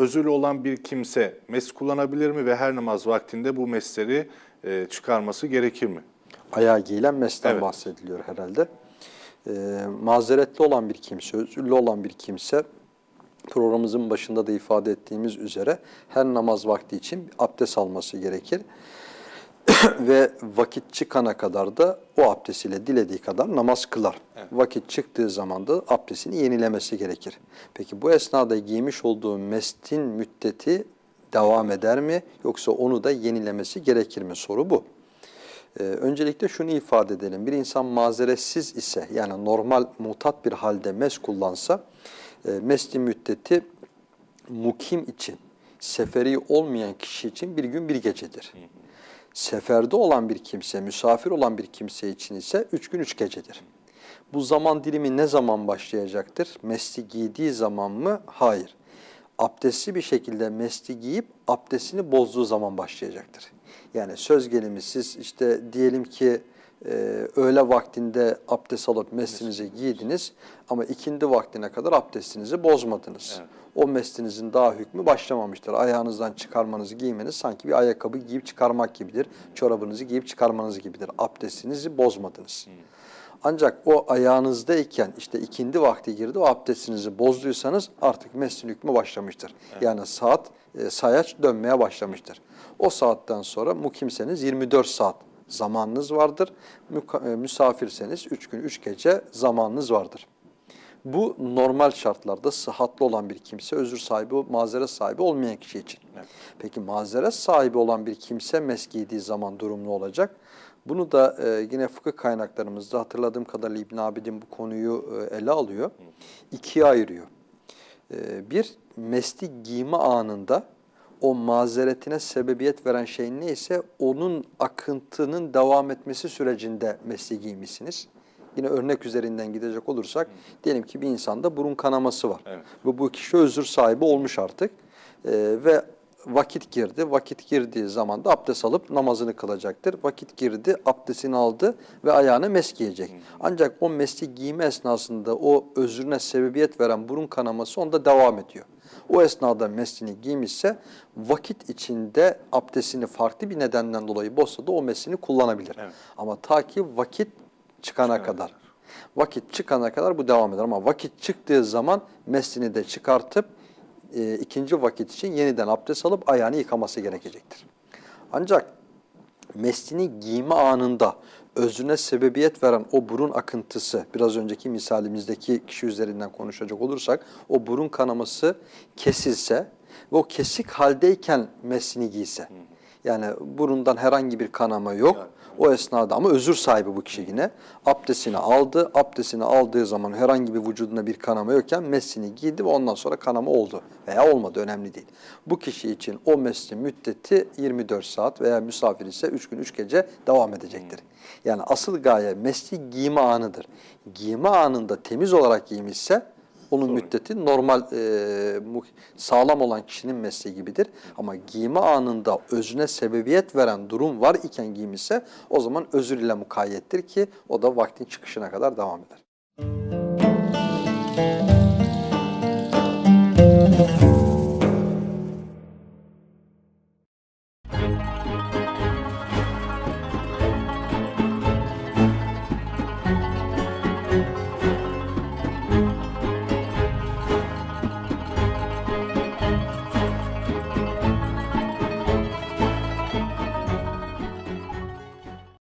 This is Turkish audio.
özürlü olan bir kimse mes kullanabilir mi ve her namaz vaktinde bu mesleri e, çıkarması gerekir mi? ayağa giyilen mesten Evet. bahsediliyor herhalde. Ee, mazeretli olan bir kimse, özürlü olan bir kimse programımızın başında da ifade ettiğimiz üzere her namaz vakti için abdest alması gerekir. Ve vakit çıkana kadar da o abdestiyle dilediği kadar namaz kılar. Vakit çıktığı zaman da abdestini yenilemesi gerekir. Peki bu esnada giymiş olduğu mestin müddeti devam eder mi yoksa onu da yenilemesi gerekir mi? Soru bu. Ee, öncelikle şunu ifade edelim. Bir insan mazeretsiz ise yani normal mutat bir halde mes kullansa e, mesli müddeti mukim için, seferi olmayan kişi için bir gün bir gecedir. Seferde olan bir kimse, misafir olan bir kimse için ise üç gün üç gecedir. Bu zaman dilimi ne zaman başlayacaktır? Mesli giydiği zaman mı? Hayır. Abdestli bir şekilde mesli giyip abdestini bozduğu zaman başlayacaktır. Yani söz gelimi siz işte diyelim ki e, öğle vaktinde abdest alıp meslinizi giydiniz ama ikindi vaktine kadar abdestinizi bozmadınız. O meslinizin daha hükmü başlamamıştır. Ayağınızdan çıkarmanızı giymeniz sanki bir ayakkabı giyip çıkarmak gibidir. Çorabınızı giyip çıkarmanız gibidir. Abdestinizi bozmadınız. Ancak o ayağınızdayken işte ikindi vakti girdi o abdestinizi bozduysanız artık meslin hükmü başlamıştır. Yani saat e, sayaç dönmeye başlamıştır. O saatten sonra mukimseniz 24 saat zamanınız vardır. E, Misafirseniz 3 gün 3 gece zamanınız vardır. Bu normal şartlarda sıhhatli olan bir kimse, özür sahibi, mazeret sahibi olmayan kişi için. Peki mazeret sahibi olan bir kimse mes giydiği zaman durumlu olacak. Bunu da e, yine fıkıh kaynaklarımızda hatırladığım kadarıyla İbn Abidin bu konuyu e, ele alıyor. İkiye ayırıyor. E, bir, mesli giyme anında o mazeretine sebebiyet veren şey neyse onun akıntının devam etmesi sürecinde mesli giymişsiniz. Yine örnek üzerinden gidecek olursak diyelim ki bir insanda burun kanaması var. Evet. Ve bu kişi özür sahibi olmuş artık. Ee, ve vakit girdi. Vakit girdiği zaman da abdest alıp namazını kılacaktır. Vakit girdi, abdestini aldı ve ayağını mes giyecek. Ancak o mesli giyme esnasında o özrüne sebebiyet veren burun kanaması onda devam ediyor. O esnada meslini giymişse vakit içinde abdestini farklı bir nedenden dolayı bozsa da o meslini kullanabilir. Evet. Ama ta ki vakit çıkana kadar. Vakit çıkana kadar bu devam eder ama vakit çıktığı zaman meslini de çıkartıp e, ikinci vakit için yeniden abdest alıp ayağını yıkaması gerekecektir. Ancak meslini giyme anında özüne sebebiyet veren o burun akıntısı, biraz önceki misalimizdeki kişi üzerinden konuşacak olursak, o burun kanaması kesilse ve o kesik haldeyken meslini giyse, yani burundan herhangi bir kanama yok, o esnada ama özür sahibi bu kişi yine. Abdestini aldı. Abdestini aldığı zaman herhangi bir vücudunda bir kanama yokken meslini giydi ve ondan sonra kanama oldu veya olmadı önemli değil. Bu kişi için o meslin müddeti 24 saat veya misafir ise 3 gün 3 gece devam edecektir. Yani asıl gaye mesli giyme anıdır. Giyme anında temiz olarak giymişse onun müddeti normal e, sağlam olan kişinin mesleği gibidir. Ama giyme anında özüne sebebiyet veren durum var iken giymişse o zaman özür ile mukayyettir ki o da vaktin çıkışına kadar devam eder.